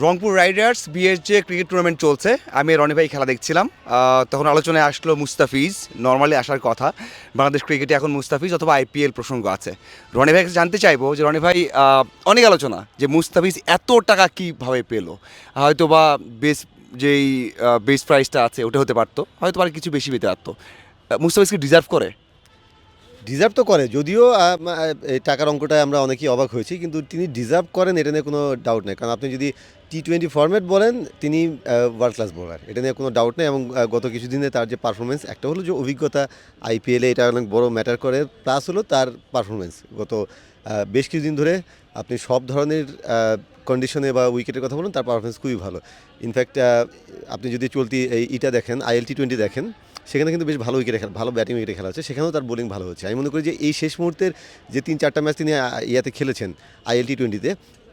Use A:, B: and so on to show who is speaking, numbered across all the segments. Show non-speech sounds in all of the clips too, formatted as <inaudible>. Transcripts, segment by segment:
A: Rangpur Riders BSJ cricket tournament চলছে। আমি রনি ভাই খেলা দেখছিলাম। তখন আলোচনায় আসলো মুস্তাফিজ। নর্মালি আসার কথা। বাংলাদেশ ক্রিকেটে এখন মুস্তাফিজ অথবা আইপিএল প্রসঙ্গ আছে। রনি ভাই জানতে চাইব যে রনি ভাই অনেক আলোচনা যে মুস্তাফিজ এত টাকা কীভাবে পেল। হয়তো বা বেস যেই বেস প্রাইসটা আছে ওটা হতে পারতো। হয়তো আর কিছু বেশি পেতে পারতো। আহ, মুস্তাফিজ কি ডিজার্ভ করে?
B: ডিজার্ভ তো করে, যদিও এই টাকার অঙ্কটায় আমরা অনেকেই অবাক হয়েছি, কিন্তু তিনি ডিজার্ভ করেন এটা নিয়ে কোনো ডাউট নেই। কারণ আপনি যদি টি টোয়েন্টি ফর্ম্যাট বলেন, তিনি ওয়ার্ল্ড ক্লাস বোলার এটা নিয়ে কোনো ডাউট নেই এবং গত কিছুদিনে তার যে পারফরমেন্স একটা হলো যে অভিজ্ঞতা আইপিএলে এটা অনেক বড় ম্যাটার করে প্লাস হলো তার পারফরমেন্স গত বেশ কিছুদিন ধরে আপনি সব ধরনের কন্ডিশনে বা উইকেটের কথা বলুন, তার পারফরমেন্স খুবই ভালো। ইনফ্যাক্ট আপনি যদি চলতি এই ইটা দেখেন আইএল টি টোয়েন্টি দেখেন সেখানে কিন্তু বেশ ভালো উইকেটে খেলা, ভালো ব্যাটিং উইকেটে খেলা হচ্ছে। সেখানেও তার বোলিং ভালো হচ্ছে। আমি মনে করি যে এই শেষ মুহূর্তের যে তিন চারটা ম্যাচ তিনি ইয়াতে খেলেছেন আইএল টি টোয়েন্টিতে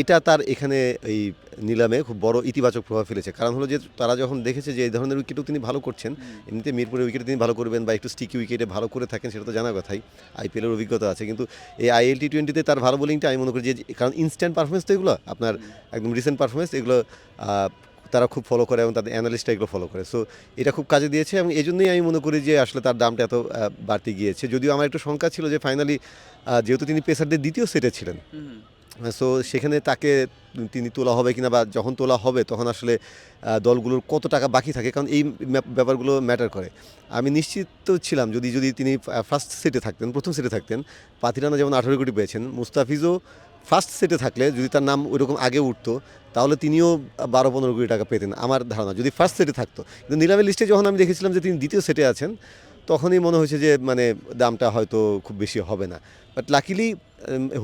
B: এটা তার এখানে এই নিলামে খুব বড় ইতিবাচক প্রভাব ফেলেছে। কারণ হলো যে তারা যখন দেখেছে যে এই ধরনের উইকেটও তিনি ভালো করছেন, এমনিতে মিরপুরের উইকেটে তিনি ভালো করবেন বা একটু স্টিকি উইকেটে ভালো করে থাকেন সেটা তো জানা কথাই। আইপিএলের অভিজ্ঞতা আছে। কিন্তু এই আইএল টি টোয়েন্টিতে তার ভালো বোলিংটা আমি মনে করি যে, কারণ ইনস্ট্যান্ট পারফরমেন্স তো এগুলো, আপনার একদম রিসেন্ট পারফরমেন্স এগুলো তারা খুব ফলো করে এবং তাদের অ্যানালিস্টরা এগুলো ফলো করে। সো এটা খুব কাজে দিয়েছে এবং এই জন্যই আমি মনে করি যে আসলে তার দামটা এত বাড়তে গিয়েছে। যদিও আমার একটু শঙ্কা ছিল যে ফাইনালি যেহেতু তিনি পেসারদের দ্বিতীয় সেটে ছিলেন। সো সেখানে তাকে তিনি তোলা হবে কিনা বা যখন তোলা হবে তখন আসলে দলগুলোর কত টাকা বাকি থাকে কারণ এই ব্যাপারগুলো ম্যাটার করে। আমি নিশ্চিত তো ছিলাম যদি যদি তিনি ফার্স্ট সেটে থাকতেন প্রথম সেটে থাকতেন পাতিরানা যেমন আঠারো কোটি পেয়েছেন মুস্তাফিজও ফার্স্ট সেটে থাকলে যদি তার নাম ওইরকম আগে উঠতো তাহলে তিনিও বারো পনেরো কোটি টাকা পেতেন আমার ধারণা। যদি ফার্স্ট সেটে থাকতো। কিন্তু নিলামের লিস্টে যখন আমি দেখেছিলাম যে তিনি দ্বিতীয় সেটে আছেন তখনই মনে হয়েছে যে মানে দামটা হয়তো খুব বেশি হবে না। বাট লাকিলি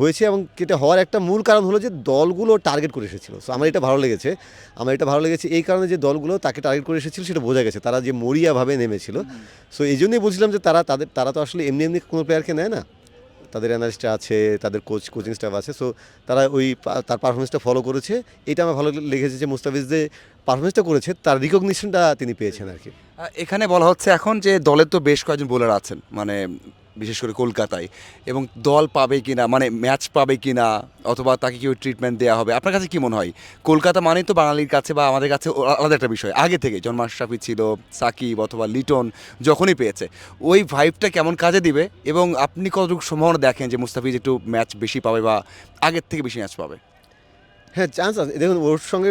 B: হয়েছে এবং এটা হওয়ার একটা মূল কারণ হলো যে দলগুলো টার্গেট করে এসেছিল। সো আমার এটা ভালো লেগেছে। আমার এটা ভালো লেগেছে এই কারণে যে দলগুলো তাকে টার্গেট করে এসেছিল সেটা বোঝা গেছে। তারা যে মরিয়াভাবে নেমেছিল। সো এই জন্যই বলছিলাম যে তারা তাদের তারা তো আসলে এমনি এমনি কোনো প্লেয়ারকে নেয় না। তাদের অ্যানালিস্টরা আছে, তাদের কোচ কোচিং স্টাফ আছে সো তারা ওই তার পারফরমেন্সটা ফলো করেছে। এটা আমার ভালো লেগেছে যে মুস্তাফিজ যে পারফরমেন্সটা করেছে, তার রিকগনিশনটা তিনি পেয়েছেন আর কি
A: এখানে বলা হচ্ছে এখন যে দলের তো বেশ কয়েকজন বোলার আছেন মানে বিশেষ করে কলকাতায়, এবং দল পাবে কি না মানে ম্যাচ পাবে কি না অথবা তাকে কেউ ট্রিটমেন্ট দেওয়া হবে, আপনার কাছে কি মনে হয়? কলকাতা মানেই তো বাঙালির কাছে বা আমাদের কাছে আলাদা একটা বিষয়। আগে থেকে জন ছিল, সাকিব অথবা লিটন যখনই পেয়েছে, ওই ভাইবটা কেমন কাজে দিবে? এবং আপনি কতটুকু সম্ভাবনা দেখেন যে মুস্তাফিজ একটু ম্যাচ বেশি পাবে বা আগের থেকে বেশি ম্যাচ পাবে?
B: হ্যাঁ চান্স আছে। দেখুন, ওর সঙ্গে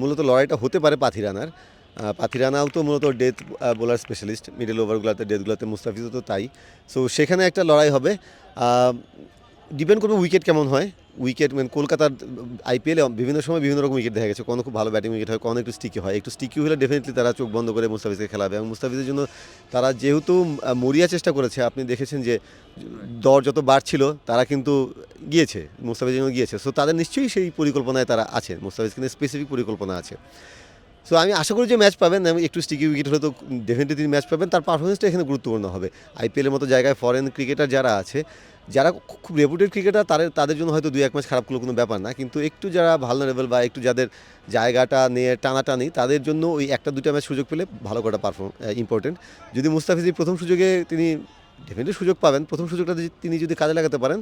B: মূলত লড়াইটা হতে পারে পাথিরানার। পাথিরানাও তো মূলত ডেথ বোলার স্পেশালিস্ট মিডল ওভারগুলোতে ডেথগুলোতে মুস্তাফিজও তো তাই। সো সেখানে একটা লড়াই হবে। ডিপেন্ড করবে উইকেট কেমন হয়। উইকেট মানে কলকাতার আইপিএলে বিভিন্ন সময় বিভিন্ন রকম উইকেট দেখা গেছে। কোনো খুব ভালো ব্যাটিং উইকেট হয়, কোনো একটু স্টিকি হয়। একটু স্টিকি হলে ডেফিনেটলি তারা চোখ বন্ধ করে মুস্তাফিজকে খেলাবে। এবং মুস্তাফিজের জন্য তারা যেহেতু মরিয়া চেষ্টা করেছে, আপনি দেখেছেন যে দর যত বাড়ছিল, তারা কিন্তু গিয়েছে, মুস্তাফিজের জন্য গিয়েছে। সো তাদের নিশ্চয়ই সেই পরিকল্পনায় তারা আছে মুস্তাফিজ কিন্তু স্পেসিফিক পরিকল্পনা আছে। সো আমি আশা করি যে ম্যাচ পাবেন। একটু স্টিকি উইকেট হলে তো ডেফিনেটলি তিনি ম্যাচ পাবেন। তার পারফরমেন্সটা এখানে গুরুত্বপূর্ণ হবে। আইপিএলের মতো জায়গায় ফরেন ক্রিকেটার যারা আছে, যারা খুব রেপুটেড ক্রিকেটার তাদের তাদের জন্য হয়তো দুই এক ম্যাচ খারাপ কোনো ব্যাপার না। কিন্তু একটু যারা ভালনারেবল বা একটু যাদের জায়গাটা নিয়ে টানাটানি, তাদের জন্য ওই একটা দুটা ম্যাচ সুযোগ পেলে ভালো করা পারফর্ম ইম্পর্টেন্ট যদি মুস্তাফিজ প্রথম সুযোগে তিনি ডেফিনেটলি সুযোগ পাবেন, প্রথম সুযোগটা তিনি যদি কাজে লাগাতে পারেন,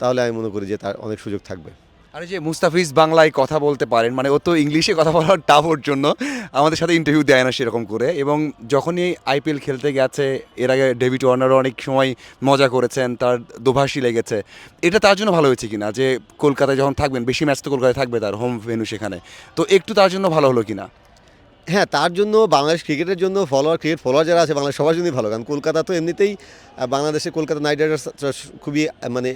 B: তাহলে আমি মনে করি যে তার অনেক সুযোগ থাকবে।
A: আরে যে মুস্তাফিজ বাংলায় কথা বলতে পারেন মানে ও তো ইংলিশে কথা বলার টাফ ওর জন্য আমাদের সাথে ইন্টারভিউ দেয় না সেরকম করে। এবং যখনই আইপিএল খেলতে গেছে, এর আগে ডেভিড ওয়ার্নারও অনেক সময় মজা করেছেন, তার দোভাষী লেগেছে। এটা তার জন্য ভালো হয়েছে কি না যে কলকাতায় যখন থাকবেন, বেশি ম্যাচ তো কলকাতায় থাকবে তার হোম ভেনু সেখানে। তো একটু তার জন্য ভালো হলো কিনা?
B: হ্যাঁ তার জন্য বাংলাদেশ ক্রিকেটের জন্য ফলোয়ার ক্রিকেট ফলোয়ার যারা আছে বাংলাদেশ সবার জন্যই ভালো। কারণ কলকাতা তো এমনিতেই বাংলাদেশে কলকাতা নাইট রাইডার্স খুবই মানে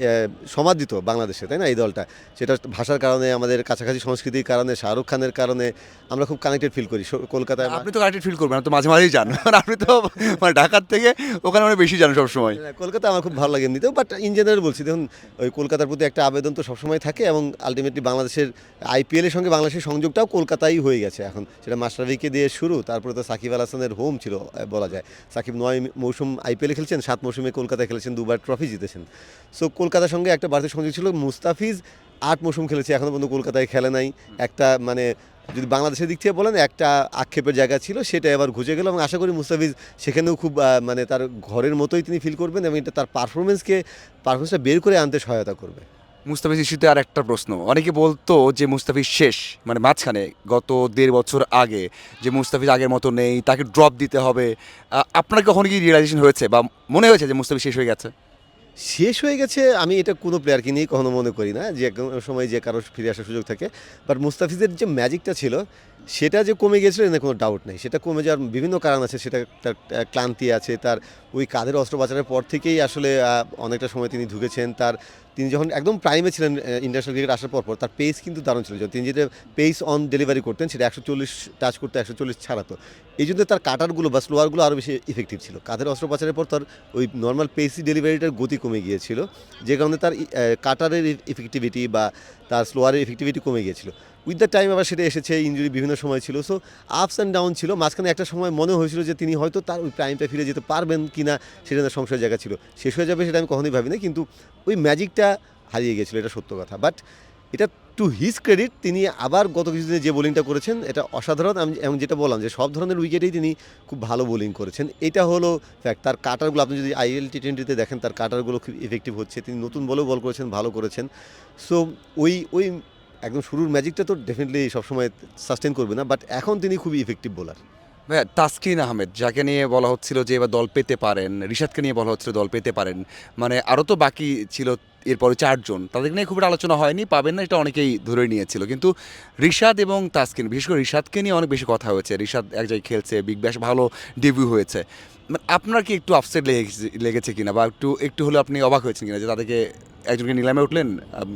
B: সমাদৃত বাংলাদেশে তাই না এই দলটা? সেটা ভাষার কারণে আমাদের কাছাকাছি সংস্কৃতির কারণে শাহরুখ খানের কারণে আমরা খুব কানেক্টেড ফিল করি কলকাতায়
A: আপনি তো কারেক্টেড ফিল করবেন তো মাঝে মাঝেই যান। <laughs> আপনি তো মানে ঢাকার থেকে ওখানে অনেক বেশি যান সবসময়।
B: হ্যাঁ, কলকাতা আমার খুব ভালো লাগে এমনিতেও বাট ইন জেনারেল বলছি দেখুন ওই কলকাতার প্রতি একটা আবেদন তো সবসময় থাকে এবং আলটিমেটলি বাংলাদেশের আইপিএলের সঙ্গে বাংলাদেশের সংযোগটাও কলকাতায় হয়ে গেছে এখন সেটা মাস্টারভিকে দিয়ে শুরু, তারপরে তো সাকিব আল হাসানের হোম ছিল বলা যায়। সাকিব নয় মৌসুম আইপিএলে খেলছেন, সাত মৌসুমে কলকাতায় খেলেছেন, দুবার ট্রফি জিতেছেন। সো কলকাতার সঙ্গে একটা বাড়তি সংযোগ ছিল, মুস্তাফিজ আট মৌসুম খেলেছে এখনও পর্যন্ত কলকাতায় খেলে নাই। একটা মানে যদি বাংলাদেশের দিক থেকে বলেন, একটা আক্ষেপের জায়গা ছিল, সেটা এবার ঘুচে গেল এবং আশা করি মুস্তাফিজ সেখানেও খুব মানে তার ঘরের মতোই তিনি ফিল করবেন এবং এটা তার পারফরমেন্সকে পারফরমেন্সটা বের করে আনতে সহায়তা করবে।
A: মুস্তাফিজ ইস্যুতে আর একটা প্রশ্ন। অনেকে বলতো যে মুস্তাফিজ শেষ মানে মাঝখানে গত দেড় বছর আগে যে মুস্তাফিজ আগের মতো নেই, তাকে ড্রপ দিতে হবে। আপনার কখনো কি রিয়েলাইজেশন হয়েছে বা মনে হয়েছে যে মুস্তাফিজ শেষ হয়ে গেছে?
B: শেষ হয়ে গেছে, আমি এটা কোনো প্লেয়ারকে নিয়ে কখনো মনে করি না, যে সময় যে কারও ফিরে আসার সুযোগ থাকে। বাট মুস্তাফিজের যে ম্যাজিকটা ছিল সেটা যে কমে গেছিল, এনে কোনো ডাউট নেই। সেটা কমে যাওয়ার বিভিন্ন কারণ আছে, সেটা তার ক্লান্তি আছে, তার ওই কাঁধের অস্ত্রোপচারের পর থেকেই আসলে অনেকটা সময় তিনি ঢুকেছেন। তার, তিনি যখন একদম প্রাইমে ছিলেন ইন্টারন্যাশনাল ক্রিকেট আসার পর পর তার পেস কিন্তু দারুণ ছিল। তিনি যেটা পেস অন ডেলিভারি করতেন, সেটা একশো চল্লিশ টাচ করতে একশো চল্লিশ ছাড়াতো। এই জন্য তার কাটারগুলো বা স্লোয়ারগুলো আরও বেশি ইফেক্টিভ ছিল। কাঁধের অস্ত্রোপচারের পর তার ওই নর্মাল পেসি ডেলিভারিটার গতি কমে গিয়েছিল, যে কারণে তার কাটারের ইফেক্টিভিটি বা তার স্লোয়ারের ইফেক্টিভিটি কমে গিয়েছিল। উইথ দ্য টাইম আবার সেটা এসেছে ইঞ্জুরি বিভিন্ন সময় ছিল। সো আপস অ্যান্ড ডাউন ছিল। মাঝখানে একটা সময় মনে হয়েছিল যে তিনি হয়তো তার ওই প্রাইমটা ফিরে যেতে পারবেন কি না সেটা না সংশয়ের জায়গা ছিল। শেষ হয়ে যাবে সেটা আমি কখনোই ভাবি না কিন্তু ওই ম্যাজিকটা হারিয়ে গিয়েছিল এটা সত্য কথা। বাট এটা টু হিজ ক্রেডিট তিনি আবার গত কিছুদিনে যে বোলিংটা করেছেন, এটা অসাধারণ। আমি এমন যেটা বললাম যে সব ধরনের উইকেটেই তিনি খুব ভালো বোলিং করেছেন। এটা হলো ফ্যাক্ট তার কাটারগুলো আপনি যদি আইএল টি টোয়েন্টিতে দেখেন, তার কাটারগুলো খুব ইফেক্টিভ হচ্ছে। তিনি নতুন বলেও বল করেছেন, ভালো করেছেন। সো ওই ওই একদম শুরুর ম্যাজিকটা তো ডেফিনেটলি সবসময় সাস্টেন করবে না বাট এখন তিনি খুবই ইফেক্টিভ বোলার
A: ভাইয়া, তাসকিন আহমেদ, যাকে নিয়ে বলা হচ্ছিল যে এবার দল পেতে পারেন, রিশাদকে নিয়ে বলা হচ্ছিল দল পেতে পারেন মানে আরও তো বাকি ছিল এরপরে চারজন, তাদের নিয়ে খুব আলোচনা হয়নি, পাবেন না, এটা অনেকেই ধরে নিয়েছিল, কিন্তু রিশাদ এবং তাসকিন, বিশেষ করে রিশাদকে নিয়ে অনেক বেশি কথা হয়েছে, রিশাদ এক জায়গায় খেলছে বিগ ব্যাশ ভালো ডেবিউ হয়েছে মানে আপনার কি একটু আপসেট লেগেছে লেগেছে কিনা, বা একটু একটু হলেও আপনি অবাক হয়েছেন কিনা যে তাদেরকে একজনকে নিলামে উঠলেন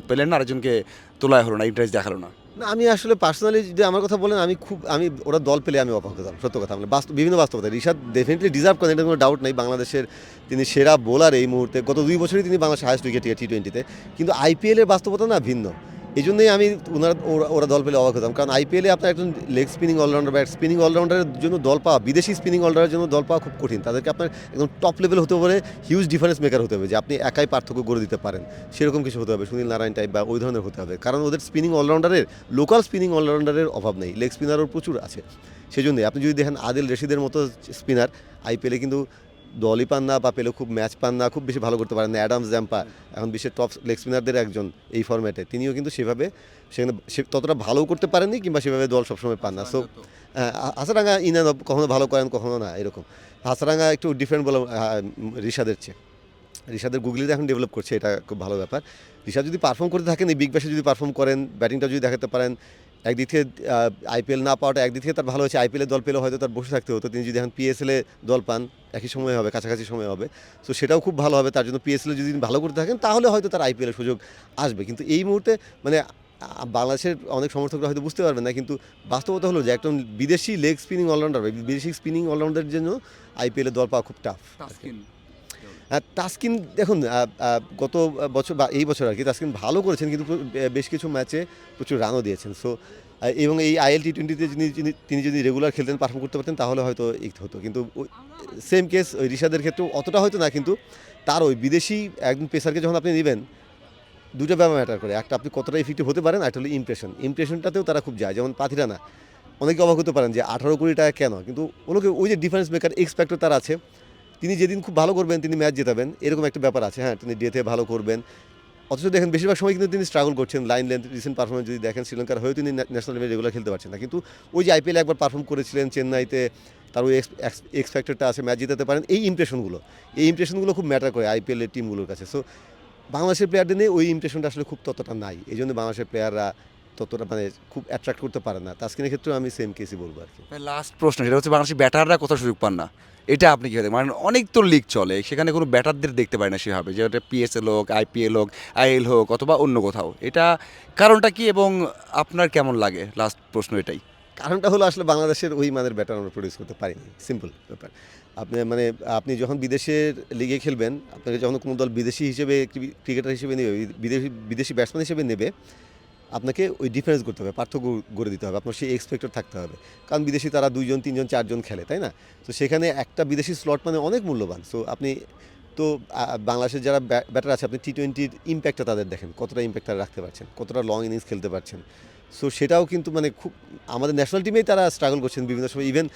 A: পেলেন না, আরেকজনকে তোলায় হলো না ইন্টারেস্ট দেখাল না।
B: না, আমি আসলে পার্সোনালি যদি আমার কথা বলেন, আমি খুব, আমি, ওরা দল পেলে আমি অবাক হতাম সত্য কথা মানে বাস্তব, বিভিন্ন বাস্তবতা। ঋষাদ ডেফিনেটলি ডিজার্ভ করেন এটা কোনো ডাউট নেই। বাংলাদেশের তিনি সেরা বোলার এই মুহূর্তে, গত দুই বছরই তিনি বাংলাদেশ হায়েস্ট উইকেট টি টোয়েন্টিতে কিন্তু আইপিএলের বাস্তবতা না ভিন্ন। এই জন্যই আমি ওনারা ওরা- দল পেলে অবাক হতাম। কারণ আইপিএলে আপনার একজন লেগ স্পিনিং অলরাউন্ডার বা স্পিনিং অলরাউন্ডারের জন্য দল পাওয়া, বিদেশি স্পিনিং অলরাউন্ডারের জন্য দল পাওয়া খুব কঠিন। তাদেরকে আপনার একদম টপ লেভেল হতে পারে হিউজ ডিফারেন্স মেকার হতে হবে যে আপনি একাই পার্থক্য গড়ে দিতে পারেন। সেরকম কিছু হতে হবে, সুনীল নারায়ণ টাইপ বা ওই ধরনের হতে হবে। কারণ ওদের স্পিনিং অলরাউন্ডারের লোকাল স্পিনিং অলরাউন্ডারের অভাব নেই লেগ স্পিনারও প্রচুর আছে। সেই জন্যই আপনি যদি দেখেন আদিল রশিদের মতো স্পিনার আইপিএলে কিন্তু দলই পান না বা পেলেও খুব ম্যাচ পান না খুব বেশি ভালো করতে পারেন না। অ্যাডামস জ্যাম্পা এখন বিশ্বের টপ লেগ স্পিনারদের একজন এই ফর্ম্যাটে তিনিও কিন্তু সেভাবে সেখানে সে ততটা ভালো করতে পারেননি কিংবা সেভাবে দল সবসময় পান না। সো হাসারাঙ্গা ইনান কখনো ভালো করেন কখনো না এরকম। হাসারাঙ্গা একটু ডিফারেন্ট বলে রিশাদের চেয়ে। রিশাদের গুগলিতে এখন ডেভেলপ করছে এটা খুব ভালো ব্যাপার। রিশাদ যদি পারফর্ম করতে থাকেন এই বিগ ব্যাশে যদি পারফর্ম করেন ব্যাটিংটা যদি দেখাতে পারেন একদিক থেকে আইপিএল না পাওয়াটা, একদিক থেকে তার ভালো হয়েছে। আইপিএলের দল পেলে হয়তো তার বসে থাকতে হতো। তিনি যদি এখন পিএসএলে দল পান, একই সময় হবে, কাছাকাছি সময় হবে। সো সেটাও খুব ভালো হবে। তার জন্য পিএসএলে যদি ভালো করতে থাকেন, তাহলে হয়তো তার আইপিএলের সুযোগ আসবে। কিন্তু এই মুহূর্তে মানে বাংলাদেশের অনেক সমর্থকরা হয়তো বুঝতে পারবেন না। কিন্তু বাস্তবতা হলো যে একজন বিদেশি লেগ স্পিনিং অলরাউন্ডার বিদেশি স্পিনিং অলরাউন্ডারের জন্য আইপিএলের দল পাওয়া খুব টাফ তাসকিন, দেখুন গত বছর বা এই বছর আর কি, তাসকিন ভালো করেছেন, কিন্তু বেশ কিছু ম্যাচে প্রচুর রানও দিয়েছেন। সো এবং এই আইএল টি টোয়েন্টিতে যিনি, তিনি যদি রেগুলার খেলতেন পারফর্ম করতে পারতেন, তাহলে হয়তো হতো। কিন্তু সেম কেস ওই রিশাদের ক্ষেত্রেও অতটা হয়তো না, কিন্তু তার ওই বিদেশি একজন পেসারকে যখন আপনি নেবেন, দুটো ব্যাপার ম্যাটার করে। একটা আপনি কতটা ইফেক্টিভ হতে পারেন একটা হলো ইমপ্রেশন ইমপ্রেশনটাতেও তারা খুব যায়। যেমন পাথিরা না, অনেকে অবাক হতে পারেন যে আঠারো কোটি টাকা কেন? কিন্তু ওনাকে ওই যে ডিফারেন্স মেকার এক্সপেক্টর তার আছে। তিনি যেদিন খুব ভালো করবেন, তিনি ম্যাচ জেতাবেন। এরকম একটা ব্যাপার আছে হ্যাঁ তিনি ডেতে ভালো করবেন। অথচ দেখেন, বেশিরভাগ সময় কিন্তু তিনি স্ট্রাগল করছেন। লাইন লেন্থ রিসেন্ট পারফরমেন্স যদি দেখেন, শ্রীলঙ্কার হয়েও তিনি ন্যাশনাল লেভেলে রেগুলার খেলতে পারছেন না। কিন্তু ওই যে আইপিএলে একবার পারফর্ম করেছিলেন চেন্নাইতে, তার ওই এক্স আছে, ম্যাচ জিতাতে পারেন। এই ইমপ্রেশনগুলো এই ইমপ্রেশনগুলো খুব ম্যাটার করে আইপিএলের টিমগুলোর কাছে। সো বাংলাদেশের প্লেয়ারদের নিয়ে ওই ইমপ্রেশনটা আসলে খুব ততটা নাই। এই জন্য বাংলাদেশের প্লেয়াররা ততটা মানে খুব অ্যাট্রাক্ট করতে পারে না। তাস্কিনের ক্ষেত্রেও আমি সেম কেসই বলব আর কি।
A: লাস্ট প্রশ্ন সেটা হচ্ছে বাংলাদেশের ব্যাটাররা কোথাও সুযোগ পান না। এটা আপনি কি মানে অনেক তো লিগ চলে সেখানে কোনো ব্যাটারদের দেখতে পায় না সেভাবে যে ওটা পিএসএল হোক আইপিএল হোক আইএল হোক অথবা অন্য কোথাও। এটা কারণটা কি এবং আপনার কেমন লাগে? লাস্ট প্রশ্ন এটাই।
B: কারণটা হলো আসলে বাংলাদেশের ওই মানের ব্যাটার আমরা প্রডিউস করতে পারিনি। সিম্পল ব্যাপার। আপনি মানে আপনি যখন বিদেশের লিগে খেলবেন আপনাকে যখন কোনো দল বিদেশি হিসেবে ক্রিকেটার হিসেবে নেবে বিদেশি বিদেশি ব্যাটসম্যান হিসেবে নেবে আপনাকে ওই ডিফারেন্স করতে হবে, পার্থক্য গড়ে দিতে হবে, আপনার সেই এক্সপেক্টর থাকতে হবে। কারণ বিদেশি তারা দুইজন, তিনজন, চারজন খেলে, তাই না? তো সেখানে একটা বিদেশি স্লট মানে অনেক মূল্যবান। সো আপনি, তো বাংলাদেশের যারা ব্যাটার আছে, আপনি টি টোয়েন্টির ইম্প্যাক্টটা তাদের দেখেন, কতটা ইম্প্যাক্ট তারা রাখতে পারছেন, কতটা লং ইনিংস খেলতে পারছেন। সো সেটাও কিন্তু মানে খুব, আমাদের ন্যাশনাল টিমেই তারা স্ট্রাগল করছেন বিভিন্ন সময়। ইভেন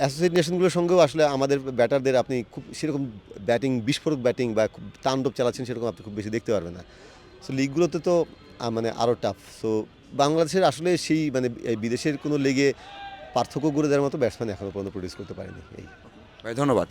B: অ্যাসোসিয়েট নেশনগুলোর সঙ্গেও আসলে আমাদের ব্যাটারদের আপনি খুব সেরকম ব্যাটিং বিস্ফোরক ব্যাটিং বা খুব তাণ্ডব চালাচ্ছেন, সেরকম আপনি খুব বেশি দেখতে পারবেন না। সো লিগগুলোতে তো মানে আরও টাফ সো বাংলাদেশের আসলে সেই মানে এই বিদেশের কোনো লেগে পার্থক্য করে দেওয়ার মতো ব্যাটসম্যান এখনও পর্যন্ত প্রডিউস করতে পারেনি। এই।
A: ভাই ধন্যবাদ।